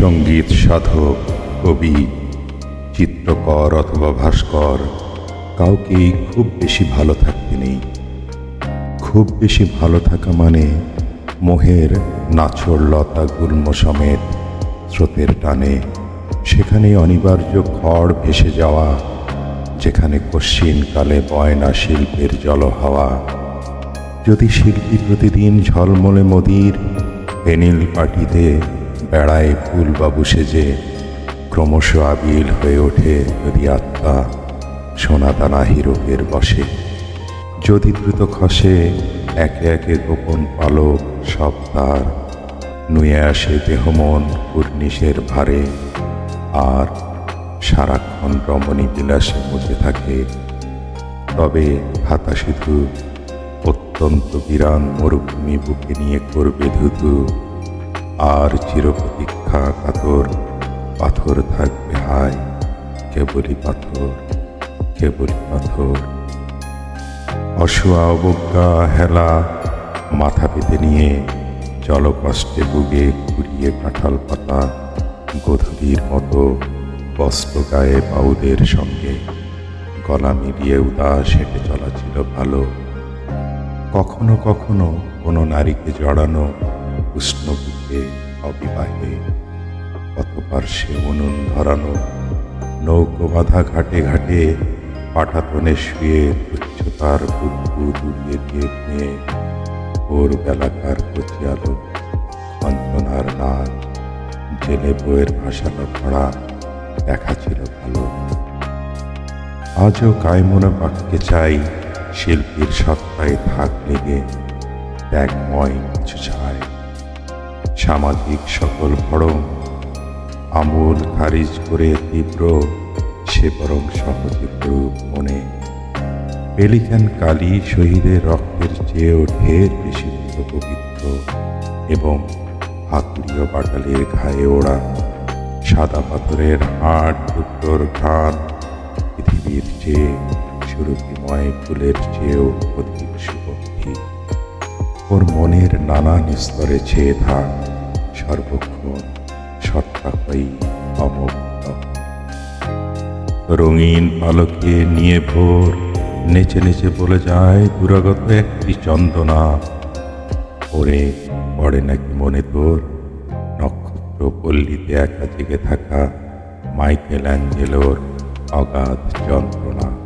সংগীত সাধক, কবি, চিত্রকর অথবা ভাস্কর, কাউকেই খুব বেশি ভালো থাকতে নেই। খুব বেশি ভালো থাকা মানে মোহের নাছর লতা গুল্ম সমেত স্রোতের টানে সেখানে অনিবার্য খড় ভেসে যাওয়া, যেখানে কশ্চিনকালে বয়না শিল্পের জলহাওয়া যদি শিল্পী প্রতিদিন ঝলমলে মদির পেনিল পাটিতে বেড়ায় ফুলবাবু সেজে ক্রমশ আবিল হয়ে ওঠে যদি আত্মা সোনাদানা হিরোকের বসে। যদি দ্রুত খসে, একে একে গোপন পালক সব তার। নুয়ে আসে দেহমন কুর্নিশের ভারে। আর সারাক্ষণ রমণী বিলাসে মুজে থাকে। তবে হাতা শুধু অত্যন্ত বিরান মরুভূমি বুকে নিয়ে করবে ধুধু। আর চিরপ্রতীক্ষা কাতর পাথর থাকবে হায়, কেবলই পাথর কেবলই পাথর। অসুয়া অবজ্ঞা হেলা মাথা পেতে নিয়ে জলকষ্টে বুগে ঘুরিয়ে কাঁঠাল পাতা গোধূলির মতো বস্ত্র গায়ে বাউদের সঙ্গে গলা মিলিয়ে উদাস হেঁটে চলা ছিল ভালো। কখনো কখনো কোনো নারীকে জড়ানো উষ্ণ অবিবাহে পথপার্শ্বে উনুন ধরানো, নৌকো বাঁধা ঘাটে ঘাটে পাটাতনে শুয়ে উচ্চতার বুকু দুলিয়ে দিয়ে নিয়ে ভোর বেলাকার কচি আলো অঞ্জনার নাচ জেলে বইয়ের ভাসানো খড়া দেখা ছিল ভালো। আজও কায়মনে বাক্যে চাই, শিল্পীর সত্তায় থাক লেগে ত্যাগময় কিছু চায় সামাজিক সকল ভরম আমূল খারিজ করে তীব্র, সে বরং সহজে মনে। পেলিকান কালী শহীদের রক্তের চেয়েও ঢের বেশি পবিত্র এবং হাতুড়িও বাটালির ঘায়ে ওড়া। সাদা পাথরের হাট টুকরোর ঘান পৃথিবীর চেয়ে সুরভিময় ফুলের চেয়েও অধিক সুগন্ধি। ওর মনের নানান স্তরে ছেয়ে থাক সর্বক্ষণ সত্তাকই অমুক্ত রঙিন পালকে নিয়ে ভোর নেচে নেচে বলে যায় দুরাগত একটি চন্দনা। ওরে পড়ে নাকি মনে তোর? নক্ষত্র পল্লীতে একা জেগে থাকা মাইকেল অ্যাঞ্জেলোর অগাধ যন্ত্রণা।